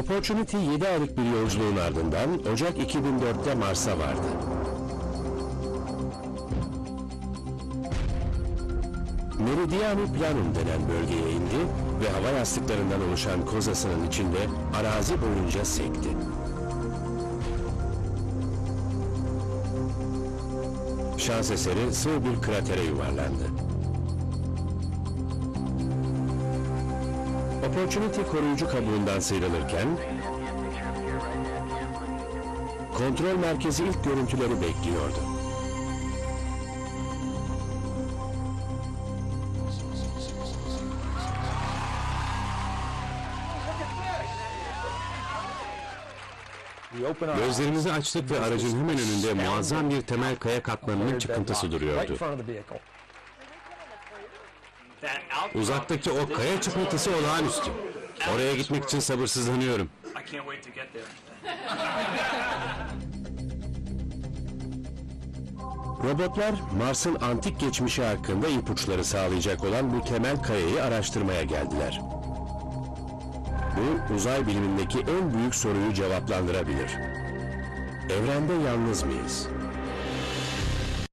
Opportunity 7 aylık bir yolculuğun ardından Ocak 2004'te Mars'a vardı. Meridiani Planum denen bölgeye indi ve hava yastıklarından oluşan kozasının içinde arazi boyunca sekti. Şans eseri sığ bir kratere yuvarlandı. Opportunity koruyucu kabuğundan sıyrılırken kontrol merkezi ilk görüntüleri bekliyordu. Gözlerimizi açtık ve aracın hemen önünde muazzam bir temel kaya katmanının çıkıntısı duruyordu. Uzaktaki o kaya çıkıntısı olağanüstü. Oraya gitmek için sabırsızlanıyorum. Robotlar Mars'ın antik geçmişi hakkında ipuçları sağlayacak olan bu temel kayayı araştırmaya geldiler. Bu uzay bilimindeki en büyük soruyu cevaplandırabilir. Evrende yalnız mıyız?